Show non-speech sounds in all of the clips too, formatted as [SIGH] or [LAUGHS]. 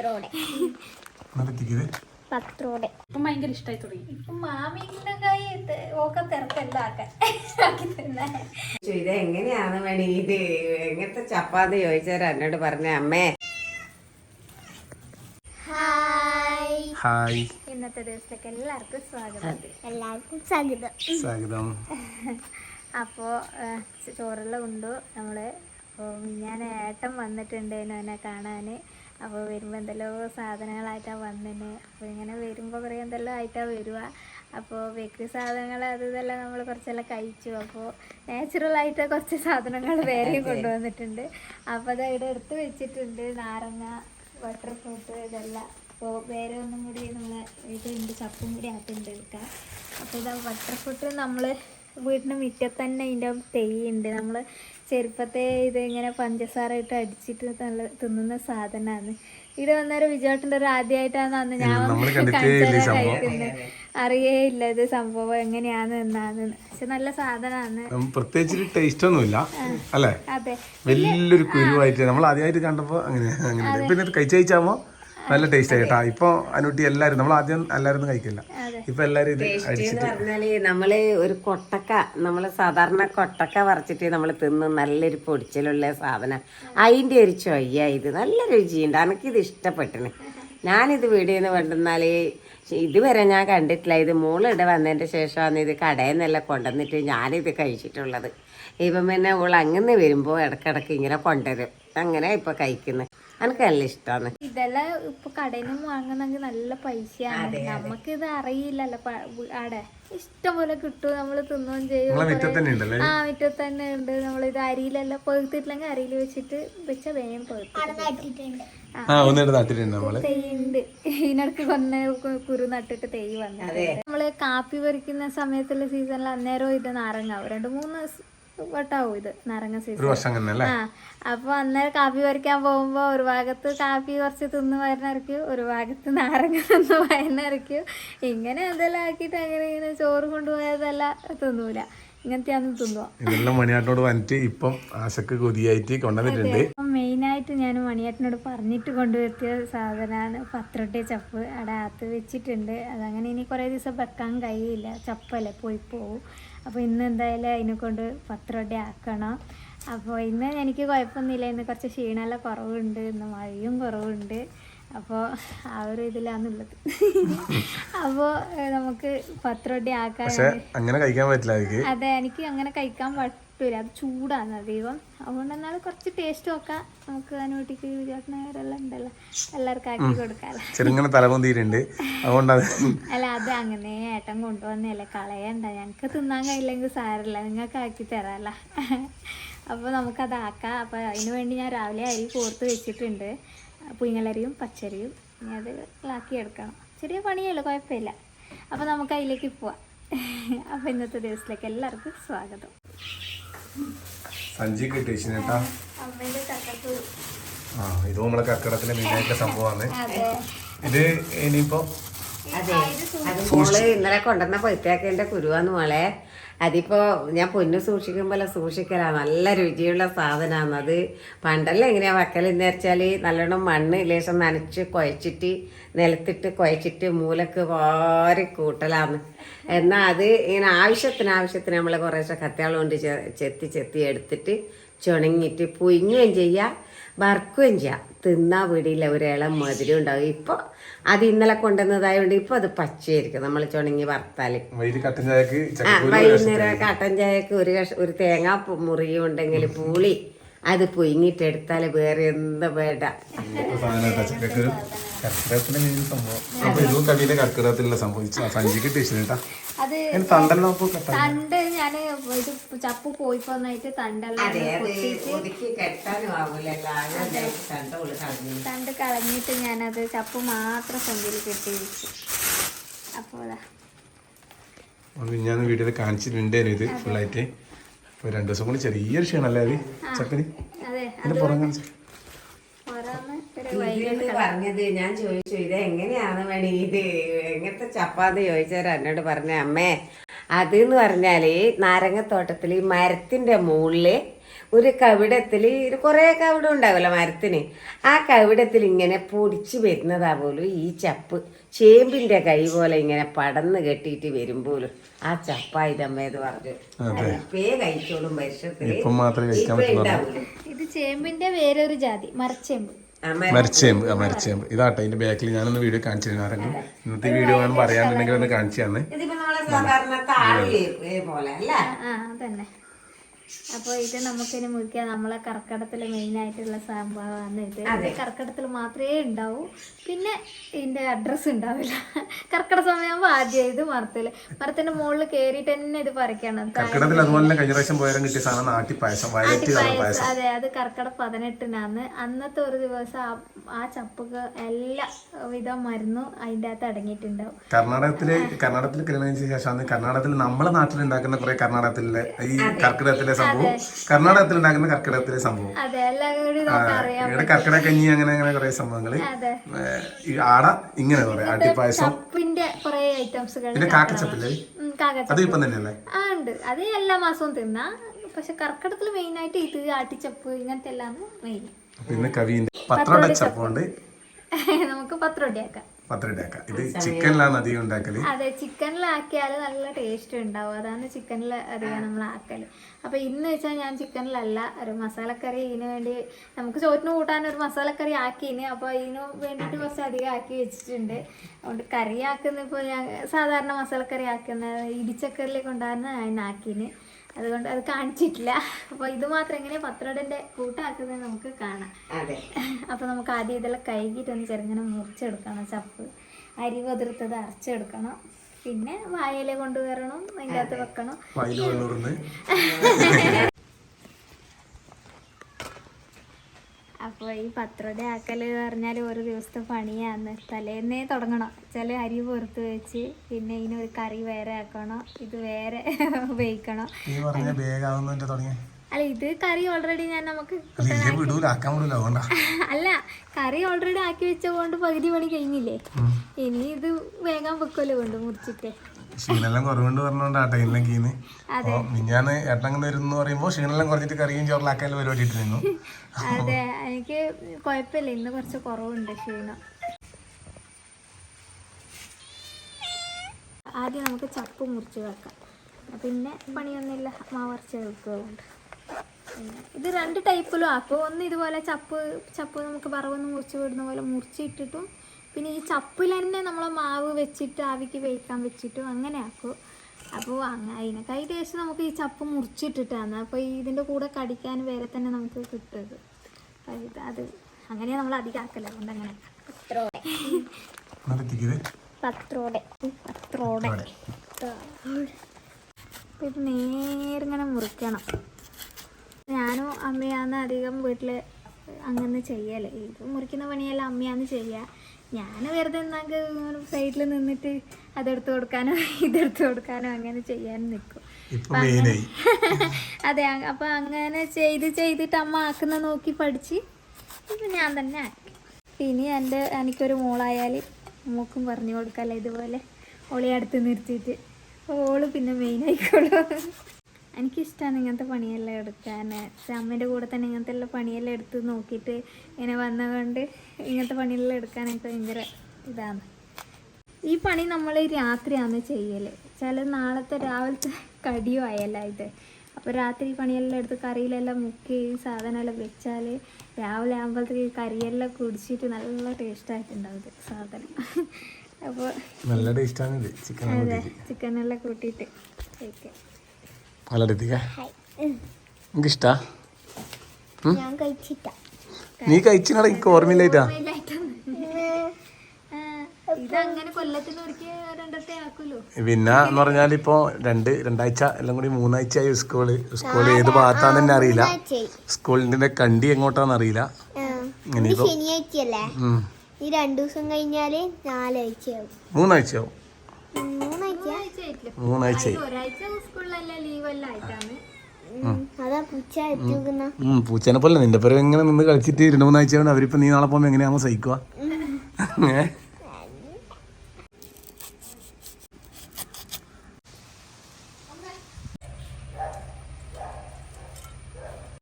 പത്രോടെ. മണി പത്രോടെ. ഇപ്പം ഭയങ്കര ഇഷ്ടമായി തുടങ്ങി. ഇപ്പൊ മാമിന്റെ കൈ ഓക്ക തിരക്കെല്ലാം ആക്കാൻ ആക്കി തരുന്നേ. ഇത് എങ്ങനെയാണ് വേണി ഇത് എങ്ങനത്തെ ചപ്പാത്തി ചോദിച്ചാൽ എന്നോട് പറഞ്ഞ അമ്മേ. ഹായ്. ഹായ്. ഇന്നത്തെ ദിവസത്തേക്ക് എല്ലാവർക്കും സ്വാഗതം. എല്ലാവർക്കും സ്വാഗതം. സ്വാഗതം. അപ്പോൾ ചോറെല്ലാം ഉണ്ടു നമ്മൾ അപ്പോൾ ഞാൻ ഏട്ടൻ വന്നിട്ടുണ്ടേനു എന്നെ കാണാൻ അപ്പോൾ വരുമ്പോൾ എന്തെല്ലോ സാധനങ്ങളായിട്ടാണ് വന്നിന്. അപ്പോൾ ഇങ്ങനെ വരുമ്പോൾ കുറേ എന്തെല്ലോ ആയിട്ടാണ് വരിക അപ്പോൾ ബേക്കറി സാധനങ്ങൾ അത് ഇതെല്ലാം നമ്മൾ കുറച്ചെല്ലാം കഴിച്ചു. അപ്പോൾ നാച്ചുറലായിട്ട് കുറച്ച് സാധനങ്ങൾ വേറെയും കൊണ്ടുവന്നിട്ടുണ്ട്. അപ്പോൾ അത് ഇവിടെ എടുത്ത് വെച്ചിട്ടുണ്ട് നാരങ്ങ ബട്ടർ ഫ്രൂട്ട് ഇതെല്ലാം. അപ്പോൾ വേറെ ഒന്നും കൂടി നമ്മൾ ഇതുണ്ട് ചപ്പും കൂടി ആക്കുന്നുണ്ട് എടുക്കാം അപ്പോൾ ഇതാ ബട്ടർ ഫ്രൂട്ട് നമ്മൾ വീടിന്റെ മുറ്റത്ത് തന്നെ ഇതിന്റെ തെയ്യുണ്ട് നമ്മൾ ചെറുപ്പത്തെ ഇത് ഇങ്ങനെ പഞ്ചസാര ഇട്ട് അടിച്ചിട്ട് നല്ല തിന്നുന്ന സാധനമാണ് ഇവിടെ വന്നേരം വിജയട്ടന്റെ ഒരു ആദ്യമായിട്ടാണ് അന്ന് ഞാൻ. കഴിക്കുന്നത് അറിയേ ഇല്ല ഇത് സംഭവം എങ്ങനെയാണ് എന്നാന്ന്. പക്ഷെ നല്ല സാധനമാണ് പ്രത്യേകിച്ച് ടേസ്റ്റ് ഒന്നുമില്ല അല്ലേ? അതെ. വലിയൊരു കുരുവായിട്ട് നമ്മൾ ആദ്യമായിട്ട് കണ്ടപ്പോ അങ്ങനെ അങ്ങനെ പിന്നെ ഇത് കഴിച്ച് കഴിച്ചാകുമ്പോ നല്ല ടേസ്റ്റ് ആയിട്ടാ ഇപ്പൊ അനുട്ടി എല്ലാരും നമ്മൾ ആദ്യം എല്ലാരും കഴിക്കില്ല. ഇപ്പൊ എല്ലാരും ഇത് എന്ന് അടിച്ചിട്ട്. പറഞ്ഞാൽ നമ്മൾ ഒരു കൊട്ടക്ക നമ്മൾ സാധാരണ കൊട്ടക്ക പറിച്ചിട്ട് നമ്മൾ തിന്ന് നല്ലൊരു പൊടിച്ചിലുള്ള സാധനം. അതിന്റെ ഒരു ചൊയ്യ ഇത്. നല്ല രുചിയുണ്ട്. എനിക്കിത് ഇഷ്ടപ്പെട്ടിന്. ഞാനിത് നിന്ന് കൊണ്ടുവന്നാൽ ഇതുവരെ ഞാൻ കണ്ടിട്ടില്ല. ഇത് മോളിടെ വന്നതിന്റെ ശേഷമാണ് ഇത് കടയിൽ നിന്നെല്ലാം കൊണ്ടുവന്നിട്ട് ഞാനിത് കഴിച്ചിട്ടുള്ളത്. ഇപ്പം പിന്നെ ഓൾ അങ്ങനെ വരുമ്പോൾ ഇടക്കിടക്ക് ഇങ്ങനെ കൊണ്ടുവരും. അങ്ങനെ ഇപ്പൊ കഴിക്കുന്നത് എനിക്ക് നല്ല ഇഷ്ടമാണ് ഇതെല്ലാം ഇപ്പൊ കടയിൽ നിന്ന് വാങ്ങണമെങ്കിൽ നല്ല പൈസയാണ്. നമുക്ക് ഇത് അറിയില്ലല്ലോ അവിടെ ഇഷ്ടം പോലെ കിട്ടും നമ്മൾ തിന്നുകയും ചെയ്യും. ആ മുറ്റത്ത് തന്നെ ഉണ്ട്. നമ്മൾ ഇത് അരിയിലെല്ലാം പഴുത്തിട്ടില്ലെങ്കിൽ അരിയിൽ വെച്ചിട്ട് വെച്ച വേഗം പഴുത്തിട്ടുണ്ട് തെയ്യുണ്ട് ഇതിനിടക്ക് കൊന്ന കുരു നട്ടിട്ട് തെയ്യ് വന്നത് നമ്മൾ കാപ്പി പറിക്കുന്ന സമയത്തുള്ള സീസണിൽ അന്നേരം ഇത് നാരങ്ങാവും. രണ്ട് മൂന്ന് വട്ടാവും ഇത് നാരങ്ങ സീസൺ. ആ അപ്പൊ അന്നേരം കാപ്പി പറിക്കാൻ പോകുമ്പോ ഒരു ഭാഗത്ത് കാപ്പി കുറച്ച് തിന്ന് വയറിനിറക്കും ഒരു ഭാഗത്ത് നാരങ്ങ തിന്ന് വയറിനിറക്കും. ഇങ്ങനെ എന്തെല്ലാം ആക്കിയിട്ട് അങ്ങനെ ഇങ്ങനെ ചോറ് കൊണ്ടുപോയതല്ല തിന്നൂല. ഇതെല്ലാം മണിയാട്ടിനോട് വന്നിട്ട് ഇപ്പം ആശക്ക് കൊതിയായിട്ട് കൊണ്ടുവന്നിട്ടുണ്ട്. മെയിനായിട്ട് ഞാൻ മണിയാട്ടിനോട് പറഞ്ഞിട്ട് കൊണ്ടുവരുത്തിയ സാധനമാണ് പത്രൊട്ടി ചപ്പ്. അവിടെ അകത്ത് വെച്ചിട്ടുണ്ട്. അതങ്ങനെ ഇനി കുറേ ദിവസം വെക്കാൻ കഴിയില്ല. ചപ്പല്ലേ പോയി പോവും. അപ്പോൾ ഇന്ന് എന്തായാലും അതിനെ കൊണ്ട് പത്രൊട്ടി ആക്കണം. അപ്പോൾ ഇന്ന് എനിക്ക് കുഴപ്പമൊന്നുമില്ല. ഇന്ന് കുറച്ച് ക്ഷീണമെല്ലാം. കുറവുണ്ട്. ഇന്ന് മഴയും കുറവുണ്ട്. അപ്പോൾ ആ ഒരു ഇതിലാണുള്ളത്. [LAUGHS] അപ്പോൾ നമുക്ക് പത്രൊട്ടി ആക്കാൻ പക്ഷെ അങ്ങനെ കഴിക്കാൻ പറ്റില്ല അതെ എനിക്ക് അങ്ങനെ കഴിക്കാൻ പറ്റൂല അത് ചൂടാണ് അധികം. അതുകൊണ്ട് എന്നാൽ കുറച്ച് ടേസ്റ്റ് നോക്കാം. നമുക്ക് അനുവട്ടിക്ക് വിചാരണവരെല്ലാം ഉണ്ടല്ലോ. എല്ലാവർക്കും ആക്കി കൊടുക്കാമല്ലോ ചെറുങ്ങനെ തലമുന്തിയിട്ടുണ്ട്. അതുകൊണ്ട് അല്ല അത് അങ്ങനെ ഏട്ടൻ കൊണ്ടുവന്നല്ലേ കളയണ്ട. ഞങ്ങൾക്ക് തിന്നാൻ കഴിയില്ലെങ്കിൽ സാരല്ല നിങ്ങൾക്ക് ആക്കി തരാമല്ല അപ്പോൾ നമുക്കത് ആക്കാം അപ്പോൾ അതിന് വേണ്ടി ഞാൻ രാവിലെ അരി കോർത്ത് വെച്ചിട്ടുണ്ട്. പുയിങ്ങലരിയും പച്ചരിയും. ഇനി അത് ആക്കി എടുക്കണം. ചെറിയ പണിയല്ലോ കുഴപ്പമില്ല. അപ്പോൾ നമുക്ക് അതിലേക്ക് പോവാം. അപ്പോൾ ഇന്നത്തെ ദിവസത്തിലേക്ക് എല്ലാവർക്കും സ്വാഗതം. സഞ്ചി കിട്ടിയ ആ ഇത് നമ്മളെ കക്കടത്തിന്റെ മെയിനായിട്ടുള്ള സംഭവമാണ്. ഇത് ഇനിയിപ്പോ അതെ. അത്. മോൾ ഇന്നലെ കൊണ്ടുവന്ന പൊയ്ത്തേക്കേന്റെ കുരുവാന്ന് മോളെ. അതിപ്പോ ഞാൻ പൊന്നു സൂക്ഷിക്കുമ്പോൾ സൂക്ഷിക്കലാ. നല്ല രുചിയുള്ള സാധനമാണ് അത് പണ്ടെല്ലാം എങ്ങനെയാ വക്കലെന്ന് വെച്ചാൽ നല്ലോണം മണ്ണ് ലേശം നനച്ച് കുഴച്ചിട്ട് നിലത്തിട്ട് കുഴച്ചിട്ട് മൂലക്ക് വാരി കൂട്ടലാന്ന്. എന്നാൽ അത് ഇങ്ങനെ ആവശ്യത്തിന് ആവശ്യത്തിന് നമ്മൾ കുറേശ്ശെ കത്തിയാളം കൊണ്ട് ചെത്തി ചെത്തി എടുത്തിട്ട് ചുണങ്ങിയിട്ട് പുഴുങ്ങുകയും ചെയ്യാം. വറുക്കുകയും ചെയ്യാം. തിന്നാ വീടില്ല ഒരു ഇളം മധുരം ഉണ്ടാവും. ഇപ്പോൾ അത് ഇന്നലെ കൊണ്ടുവന്നതായതുകൊണ്ട് ഇപ്പോൾ അത് പച്ചയായിരിക്കും. നമ്മൾ ചുണങ്ങി വറുത്താൽ ആ വൈകുന്നേരം കട്ടൻ ചായക്ക് ഒരു കഷ ഒരു തേങ്ങ മുറിയും ഉണ്ടെങ്കിൽ പൂളി. അത് പുഴുങ്ങിയിട്ട് എടുത്താൽ വേറെ എന്താ വേണ്ട. മെയിൻ സംഭവം. അപ്പൊ ഇതും കവിയിലെ കർക്കിടകത്തിലുള്ള അത് തണ്ടെല്ലാം തണ്ട് ഞാൻ ഇത് ചപ്പ് പോയി പോന്നായിട്ട് തണ്ടെല്ലാം തണ്ട് കളഞ്ഞിട്ട് ഞാനത് ചപ്പ് മാത്രം സഞ്ചിയിൽ കെട്ടി വെച്ചു. അപ്പോൾ ഞാൻ വീട്ടിൽ കാണിച്ചിട്ടുണ്ടായിരുന്നു ഇത് ഫുള്ളായിട്ട്. അപ്പൊ രണ്ടു ദിവസം കൂടി ചെറിയൊരു ക്ഷീണല്ലേ അത്? ചക്കന്? അതെ പുറം കാണിച്ചു? പറഞ്ഞത്. ഞാൻ ചോദിച്ചു ഇത് എങ്ങനെയാണ് വേണി ഇത് എങ്ങനത്തെ ചപ്പാന്ന് ചോദിച്ചാൽ എന്നോട് പറഞ്ഞ അമ്മേ അത് എന്ന് പറഞ്ഞാൽ നാരങ്ങത്തോട്ടത്തിൽ ഈ മരത്തിന്റെ മുകളിൽ ഒരു കവിടത്തിൽ കുറേ കവിടം ഉണ്ടാവുമല്ലോ മരത്തിന്. ആ കവിടത്തിൽ ഇങ്ങനെ പൊടിച്ച് വരുന്നതാ പോലും ഈ ചപ്പ്. ചേമ്പിന്റെ കൈ പോലെ ഇങ്ങനെ പടന്ന് കെട്ടിയിട്ട് വരുമ്പോലും ആ ചപ്പായതമ്മേന്ന് പറഞ്ഞു. ഇപ്പേ കഴിച്ചോളും ഇപ്പേ ഇത് ചേമ്പിന്റെ വേറൊരു ജാതി മരച്ചേമ്പ്. മരച്ചേമ്പ് ആ മരച്ചേമ്പ് ഇതാട്ടെ ഇതിന്റെ ബാക്കിൽ ഞാനൊന്ന് വീഡിയോ കാണിച്ചു തരുന്നു ആരെങ്കിലും ഇന്നത്തെ വീഡിയോ ആണ് പറയാന്നുണ്ടെങ്കിൽ ഒന്ന് കാണിച്ചു തന്നെ. അപ്പോൾ ഇത് നമുക്കിനി മുറിക്കാൻ നമ്മളെ കർക്കിടത്തിൽ മെയിനായിട്ടുള്ള സംഭവമാണ് ഇത്. കർക്കിടത്തിൽ മാത്രമേ ഉണ്ടാവൂ. പിന്നെ ഇതിന്റെ അഡ്രസ്സ് ഉണ്ടാവില്ല. കർക്കിട സമയമാകുമ്പോൾ ആദ്യം ഇത് മരത്തിൽ മരത്തിന്റെ മുകളിൽ കയറിയിട്ട് തന്നെ ഇത് പറിക്കണം. കർക്കിടത്തിൽ അതുപോലെ കഴിഞ്ഞ പ്രാവശ്യം പോയാലും കിട്ടിയ സാധനം അതെ അത് കർക്കിടക പതിനെട്ടിനാന്ന്. അന്നത്തെ ഒരു ദിവസം ആ- ആ ചപ്പുക എല്ലാ വിധ മരുന്നും അതിന്റെ അകത്ത് അടങ്ങിയിട്ടുണ്ടാവും. കർണാടകത്തിൽ കർണാടകത്തിൽ കല്യാണം ശേഷം കർണാടകത്തിൽ നമ്മളെ നാട്ടിൽ ഉണ്ടാക്കുന്ന കുറെ കർണാടകത്തിലെ ഈ കർക്കിടകത്തിലെ സംഭവം. കർണാടകത്തിൽ ഉണ്ടാക്കുന്ന കർക്കിടകത്തിലെ സംഭവം. ഇവിടെ കർക്കിടക കഞ്ഞി അങ്ങനെ അങ്ങനെ കുറെ സംഭവങ്ങൾ. ഈ ആട ഇങ്ങനെ കുറെ അടിപ്പായസം പിന്നെ കാക്കച്ചപ്പില്ലേ? കാകച്ച അത് ഇപ്പം തന്നെയല്ലേ? അത് എല്ലാ മാസവും തിന്ന. പക്ഷെ കർക്കിടത്തിൽ മെയിൻ ആയിട്ട് ഇത് ആട്ടിച്ചപ്പ് ഇങ്ങനത്തെ എല്ലാം മെയിൻ പിന്നെ കവിന്റെ പത്രം ചപ്പുണ്ട്. [LAUGHS] നമുക്ക് പത്രയുടെയാക്കാം ഇത് ചിക്കനിലാണ് അധികം ഉണ്ടാക്കൽ. അതെ ചിക്കനിലാക്കിയാൽ നല്ല ടേസ്റ്റ് ഉണ്ടാവും. അതാണ് ചിക്കനിൽ അധികം നമ്മൾ ആക്കൽ അപ്പോൾ ഇന്ന് വെച്ചാൽ ഞാൻ ചിക്കനിലല്ല ഒരു മസാലക്കറി ഇതിന് വേണ്ടി നമുക്ക് ചോറ്റിന് കൂട്ടാൻ ഒരു മസാലക്കറി ആക്കിന്. അപ്പോൾ ഇതിന് വേണ്ടിയിട്ട് കുറച്ച് അധികം ആക്കി വെച്ചിട്ടുണ്ട്. അതുകൊണ്ട് കറി ആക്കുന്ന ഇപ്പോൾ ഞാൻ സാധാരണ മസാലക്കറി ആക്കുന്ന ഇടിച്ചക്കറിലേക്ക് ഉണ്ടാകുന്ന അതിനാക്കിന് അതുകൊണ്ട് അത് കാണിച്ചിട്ടില്ല. അപ്പോൾ ഇത് മാത്രം എങ്ങനെ പത്രടിന്റെ കൂട്ടാക്കുന്നത് നമുക്ക് കാണാം. അതെ. അപ്പോൾ നമുക്ക് ആദ്യം ഇതെല്ലാം കഴുകിയിട്ടൊന്ന് ചെറുങ്ങനെ മുറിച്ചെടുക്കണം. ചപ്പ് അരി പതിർത്തത് അരച്ചെടുക്കണം. പിന്നെ വായയില കൊണ്ടുവരണം അതിന്റെ അകത്ത് വെക്കണം. [LAUGHS] അപ്പോൾ ഈ പത്രയുടെ ആക്കൽ പറഞ്ഞാൽ ഒരു ദിവസത്തെ പണിയാന്ന് തലേന്നേ തുടങ്ങണം. ചില അരി പുറത്ത് വെച്ച് പിന്നെ ഇതിനൊരു കറി വേറെ ആക്കണം. ഇത് വേറെ [LAUGHS] ഉപയോഗിക്കണം. അല്ല ഇത് കറി ഓൾറെഡി ഞാൻ നമുക്ക് അല്ല [LAUGHS] കറി ഓൾറെഡി ആക്കി വെച്ച കൊണ്ട് പകുതി പണി കഴിഞ്ഞില്ലേ? ഇനി ഇത് വേഗം വെക്കുമല്ലോ കൊണ്ട് മുറിച്ചിട്ട്. ക്ഷീണെല്ലാം കുറവുണ്ട് പറഞ്ഞോണ്ടാട്ടെ കീന്ന്. അപ്പൊ മിഞ്ഞാന്ന് ഏട്ടങ്ങനെ വരുന്നു പറയുമ്പോ ക്ഷീണെല്ലാം കുറഞ്ഞിട്ട് കറിയും ചോറിലാക്കാൻ പരിപാടി ഇട്ടിരുന്നു അതെ എനിക്ക് കുഴപ്പമില്ല. ഇന്ന് കുറച്ച് കുറവുണ്ട് ക്ഷീണം. ആദ്യം നമുക്ക് ചപ്പ് മുറിച്ച് വെക്കാം. പിന്നെ പണിയൊന്നുമില്ല. മാവറച്ച് വെക്കുന്നുണ്ട് ഇത് രണ്ട് ടൈപ്പിലും ആക്കും. ഒന്ന് ഇതുപോലെ ചപ്പ് ചപ്പ് നമുക്ക് വറവൊന്ന് മുറിച്ച് വിടുന്ന പോലെ മുറിച്ചിട്ടിട്ടും പിന്നെ ഈ ചപ്പിൽ തന്നെ നമ്മൾ മാവ് വെച്ചിട്ട് ആവിക്ക് വേവിക്കാൻ വെച്ചിട്ടും അങ്ങനെ ആക്കും അപ്പോൾ അങ്ങ അതിനൊക്കെ ടേസ്റ്റ് നമുക്ക് ഈ ചപ്പ് മുറിച്ചിട്ടിട്ടാണ്. അപ്പോൾ ഇതിന്റെ കൂടെ കടിക്കാൻ വേറെ തന്നെ നമുക്ക് കിട്ടുന്നത് അത് ഇത് അത് അങ്ങനെയാണ് നമ്മൾ അധികം ആക്കല. അതുകൊണ്ട് അങ്ങനെ. പത്രോടെ. പത്രോടെ. പത്രോടെ. നേരെ ഇങ്ങനെ മുറിക്കണം. ഞാനും അമ്മയാണ് അധികം വീട്ടിൽ അങ്ങനെ ചെയ്യൽ. ഇത് മുറിക്കുന്ന പണിയെല്ലാം അമ്മയാന്ന് ചെയ്യുക ഞാൻ വെറുതെ എന്നാക്ക് സൈഡിൽ നിന്നിട്ട് അതെടുത്ത് കൊടുക്കാനോ ഇതെടുത്ത് കൊടുക്കാനോ അങ്ങനെ ചെയ്യാൻ നിൽക്കും [LAUGHS] അതെ അപ്പൊ അങ്ങനെ ചെയ്ത് ചെയ്തിട്ട് അമ്മ ആക്കുന്ന നോക്കി പഠിച്ച് ഇപ്പൊ ഞാൻ തന്നെ ആക്കി. ഇനി എന്റെ എനിക്കൊരു മോളായാൽ മൂക്കും പറഞ്ഞു കൊടുക്കല്ലേ ഇതുപോലെ. ഓളെ അടുത്ത് നിർത്തിയിട്ട്. ഓൾ പിന്നെ മെയിൻ ആയിക്കോളൂ. എനിക്കിഷ്ടമാണ് ഇങ്ങനത്തെ പണിയെല്ലാം എടുക്കാൻ. അമ്മേന്റെ കൂടെ തന്നെ ഇങ്ങനത്തെ എല്ലാം പണിയെല്ലാം എടുത്ത് നോക്കിയിട്ട് ഇങ്ങനെ വന്നതുകൊണ്ട് ഇങ്ങനത്തെ പണിയെല്ലാം എടുക്കാൻ എനിക്ക് ഭയങ്കര ഇതാണ്. ഈ പണി നമ്മൾ രാത്രിയാണ് ചെയ്യൽ ചില നാളത്തെ രാവിലത്തെ കടിയോ ആയല്ല ഇത്. അപ്പോൾ രാത്രി ഈ പണിയെല്ലാം എടുത്ത് കറിയിലെല്ലാം മുക്കി സാധനമെല്ലാം വെച്ചാൽ രാവിലെ ആകുമ്പോഴത്തേക്ക് കറിയെല്ലാം കുടിച്ചിട്ട് നല്ല ടേസ്റ്റ് ആയിട്ടുണ്ടാവും ഇത് സാധനം. അപ്പോൾ നല്ല ടേസ്റ്റാണ് അതെ ചിക്കനെല്ലാം കൂട്ടിയിട്ട് കഴിക്കാം നല്ല ടേസ്റ്റിക്ക എനിക്ക് ഇഷ്ടാ ഞാൻ കഴിച്ചിട്ട. നീ കഴിച്ചിനാടാ എനിക്ക് ഓർമ്മയില്ലായിട്ടാ. [LAUGHS] പിന്നെ എന്ന് പറഞ്ഞാൽ ഇപ്പോ രണ്ട് രണ്ടാഴ്ച എല്ലാം കൂടി മൂന്നാഴ്ച ആയി സ്കൂൾ. സ്കൂൾ ഏത് ഭാഗത്താന്ന് തന്നെ അറിയില്ല. സ്കൂളിന്റെ കണ്ടി എങ്ങോട്ടാന്ന് അറിയില്ല. ശനിയാഴ്ചയല്ലേ. ഈ രണ്ടു ദിവസം കഴിഞ്ഞാൽ നാലാഴ്ചയാവും. മൂന്നാഴ്ചയാവും. മൂന്നാഴ്ചയായി ഒരാഴ്ച സ്കൂളിലെല്ലാം ലീവെല്ലാം ആയിട്ടാണ്. അതാ പൂച്ച എത്തിക്കുന്ന പോലെ നിന്റെ പേര് എങ്ങനെ നിന്ന് കളിച്ചിട്ട് രണ്ട് മൂന്നാഴ്ച കൊണ്ട് അവരിപ്പോ നീ നാളെ പോകുമ്പോ എങ്ങനെയാണോ സഹിക്കുക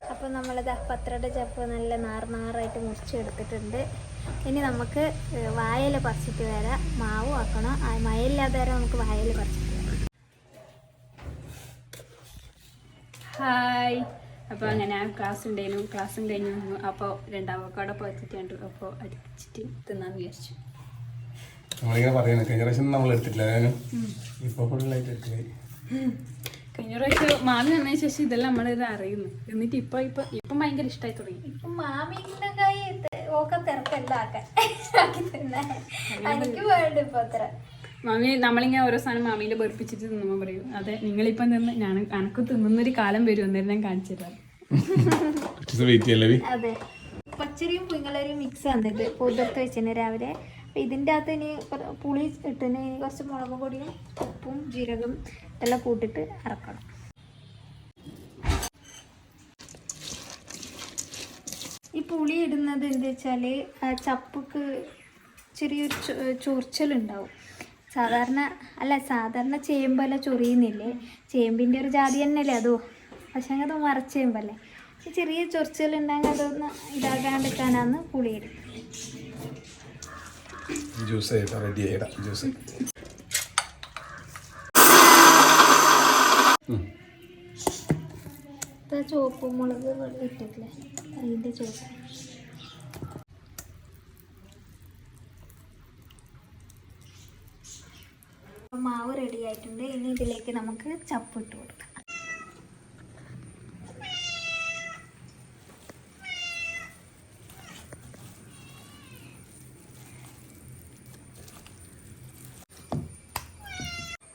അപ്പൊ അപ്പോൾ നമ്മളിത് പത്രയുടെ ചപ്പ് നല്ല നാർ നാറായിട്ട് മുറിച്ചെടുത്തിട്ടുണ്ട്. ഇനി നമുക്ക് വായൽ വായല പറിച്ചിട്ട് വരാം മാവ് ആക്കണം. ആ മഴയില്ലാതെ വരെ നമുക്ക് വായല പറിച്ചിട്ട് വരാം. ഹായ്. അപ്പോൾ അങ്ങനെ ആ ക്ലാസ് ഉണ്ടായിരുന്നു. ക്ലാസ് കഴിഞ്ഞു. വന്നു അപ്പോൾ രണ്ടാമക്കാടെ പറിച്ചിട്ടുണ്ട് അപ്പോൾ അടിച്ചിട്ട് തിന്നാന്ന് വിചാരിച്ചു. നമ്മളിങ്ങനെ പറയുന്നത് കഴിഞ്ഞ പ്രാവശ്യം നമ്മൾ എടുത്തിട്ടില്ല. ഞാനും ഇപ്പൊ ഫുള്ളായിട്ട് എടുക്കലായി കഴിഞ്ഞ പ്രാവശ്യം മാമി വന്നതിന് ശേഷം ഇതെല്ലാം നമ്മളിത് അറിയുന്നു. എന്നിട്ട് ഇപ്പൊ ഇപ്പൊ ഇപ്പം ഭയങ്കര ഇഷ്ടമായി തുടങ്ങി. ഇപ്പം മാമിന്റെ കൈ ഓക്കെ തിരക്കല്ല ആക്കാൻ ആക്കി തന്നെ എനിക്ക് വേണ്ട ഇപ്പൊ അത്ര. മാമി നമ്മളിങ്ങനെ ഓരോ സാധനം മാമീന്റെ ബെറുപ്പിച്ചിട്ട് തിന്നുമ്പോൾ പറയും. അതെ നിങ്ങളിപ്പം തിന്ന് ഞാൻ അനക്ക് തിന്നുന്നൊരു കാലം വരും എന്നേരം ഞാൻ കാണിച്ചു തരാം. വെയിറ്റ് ചെയ്യല്ലേ അതെ. പച്ചരിയും പുങ്ങളരിയും മിക്സ് വന്നിട്ട് പുതിർത്ത് വെച്ചിന് രാവിലെ. അപ്പം ഇതിന്റെ അകത്ത് ഇനി പുളി ഇട്ടിന് ഇനി കുറച്ച് മുളക് പൊടിയും ഉപ്പും ജീരകം എല്ലാം കൂട്ടിട്ട് ഇറക്കണം ഈ പുളി ഇടുന്നത് എന്താ വെച്ചാൽ ചപ്പക്ക് ചെറിയൊരു ചൊറിച്ചലുണ്ടാവും. സാധാരണ അല്ല സാധാരണ ചേമ്പല്ല ചൊറിയുന്നില്ലേ? ചേമ്പിന്റെ ഒരു ജാതി തന്നെയല്ലേ അതോ? പക്ഷേ അത് മറച്ചേമ്പല്ലേ ചെറിയ ചൊറിച്ചലുണ്ടെങ്കിൽ അതൊന്ന് ഇതാകാണ്ടിരിക്കാനാണ് പുളി ഇടുന്നത്. ജ്യൂസ് റെഡി ജ്യൂസ് ഇപ്പം ചുവപ്പ് മുളക് ഇട്ടിട്ടില്ലേ? അതിന്റെ ചുവപ്പ്. മാവ് റെഡി ആയിട്ടുണ്ട്. ഇനി ഇതിലേക്ക് നമുക്ക് ചപ്പ് ഇട്ട് കൊടുക്കാം.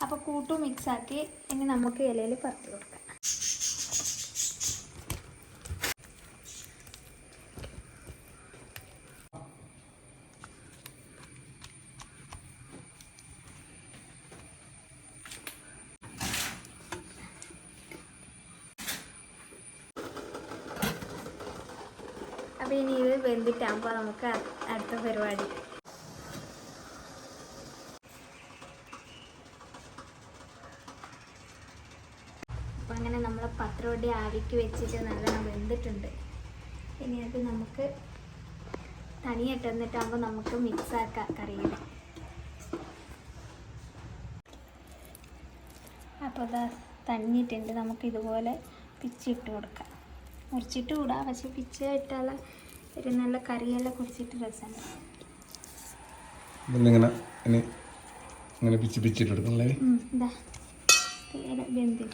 അപ്പോൾ കൂട്ടും മിക്സാക്കി ഇനി നമുക്ക് ഇലയിൽ പറത്തി കൊടുക്കാം. അപ്പോൾ ഇനി ഇത് വെന്തിട്ടാകുമ്പോൾ നമുക്ക് അടുത്ത പരിപാടി. അപ്പം അങ്ങനെ നമ്മൾ പത്രവടി ആവിക്ക് വെച്ചിട്ട് നല്ലോണം വെന്തിട്ടുണ്ട്. ഇനി അത് നമുക്ക് തനിയിട്ട് എന്നിട്ടാകുമ്പോൾ നമുക്ക് മിക്സ് ആക്കാം കറിയിൽ അപ്പോൾ അത് തണിഞ്ഞിട്ടുണ്ട് നമുക്ക് ഇതുപോലെ പിച്ചിട്ട് കൊടുക്കാം. മുറിച്ചിട്ട് കൂടാം. പക്ഷെ പിച്ച് ഇട്ടാൽ ഒരു നല്ല കറിയെല്ലാം കുടിച്ചിട്ട് രസമുണ്ട്. ഇതിങ്ങനെ ഇനി ഇങ്ങനെ പിച്ച് പിച്ചിട്ട് എടുക്കണല്ലേ ഉം, ഇതാ വെന്തി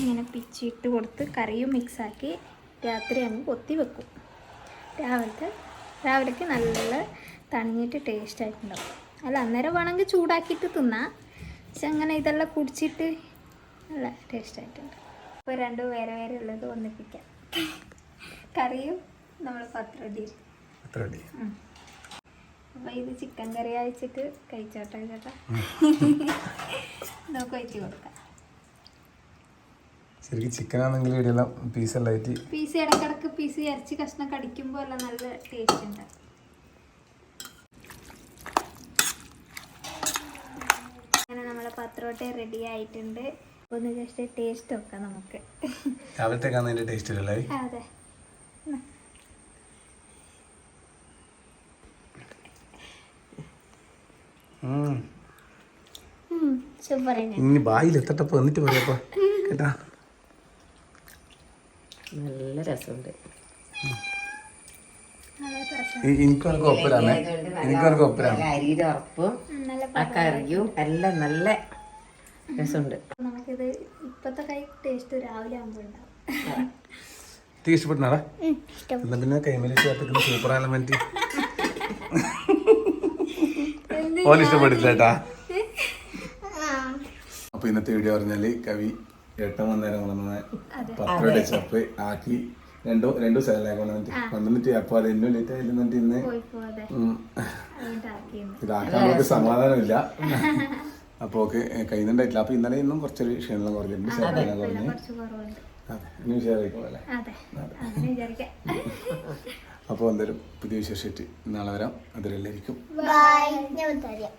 ഇങ്ങനെ പിച്ചിട്ട് കൊടുത്ത് കറിയും മിക്സാക്കി രാത്രി അങ്ങ് കൊത്തി വെക്കും. രാവിലത്തെ രാവിലേക്ക് നല്ല തണിഞ്ഞിട്ട് ടേസ്റ്റ് ആയിട്ടുണ്ടാവും. അല്ല അന്നേരം വേണമെങ്കിൽ ചൂടാക്കിയിട്ട് തിന്നാം. പക്ഷെ അങ്ങനെ ഇതെല്ലാം കുടിച്ചിട്ട് നല്ല ടേസ്റ്റായിട്ടുണ്ട് ആയിട്ടുണ്ട്. ഇപ്പോൾ രണ്ടും വേറെ വേറെ ഉള്ളത് ഒന്നിപ്പിക്കാം. കറിയും നമ്മൾ പത്രടി. പത്രടി. അപ്പോൾ ഇത് ചിക്കൻ കറി അയച്ചിട്ട് കഴിച്ചോട്ടെ ചേട്ടാ. നമുക്ക് ഒഴിച്ച് കൊടുക്കാം. ശരിക്കും ചിക്കൻ ആണെങ്കിൽ പീസ് ഇടക്കിടക്ക് പീസ് ഇറച്ചി കഷ്ണം കടിക്കുമ്പോൾ എല്ലാം നല്ല ടേസ്റ്റ് ഉണ്ട് അങ്ങനെ നമ്മളെ പത്രോട്ടെ റെഡി ആയിട്ടുണ്ട്. ഒന്ന് ജസ്റ്റ് ടേസ്റ്റ് നോക്കാം നമുക്ക്. അതിന്റെ ടേസ്റ്റ് അല്ലേ അതെ. ഇനി ബായിൽ എത്തട്ടപ്പോ എന്നിട്ട് പറയപ്പോ. കേട്ടാ? നല്ല രസമുണ്ട്. നല്ല കൊപ്പരാണ് എനിക്കൊരു കൊപ്പരാണ് അരിയുടെ ഉറപ്പും ആ കറിയും എല്ലാം നല്ല രസമുണ്ട്. നമുക്കിത് ഇപ്പത്തെ കൈ ടേസ്റ്റ് രാവിലെ ആകുമ്പോൾ ഉണ്ടാവും. തീ ഇഷ്ടപ്പെട്ടാടാ എന്നാ പിന്നെ കൈമലി ചേർത്തിക്കുന്ന സൂപ്പർ എലമെന്റ് ഓൻ ഇഷ്ടപ്പെട്ടില്ല കേട്ടാ അപ്പൊ ഇന്നത്തെ വീഡിയോ പറഞ്ഞാൽ കവി ഏട്ടൻ വന്നേരം കൊണ്ടുവന്ന പത്രയുടെ ചപ്പ് ആക്കി രണ്ടു രണ്ടു സ്ഥലമായി കൊണ്ടുവന്നിട്ട് കൊണ്ടുവന്നിട്ട് അപ്പൊ അത് എന്നും ലേറ്റ് ആയിരുന്നിട്ട് ഇന്ന് ഇതാക്കാൻ നമുക്ക് സമാധാനമില്ല. [LAUGHS] അപ്പൊ ഓക്കെ കഴിയുന്നുണ്ടായിട്ടില്ല. അപ്പോൾ ഇന്നലെ ഇന്നും കുറച്ചൊരു ക്ഷീണം കുറഞ്ഞിട്ടുണ്ട് ശരീരം കുറഞ്ഞ് കുറച്ച് കുറവുണ്ട്. അതെ. ഇനി അങ്ങനെ [LAUGHS] അപ്പോൾ എന്തായാലും പുതിയ വിശേഷിച്ച് നാളെ വരാം. അതിലെല്ലായിരിക്കും ബൈ ഞാൻ തരാം.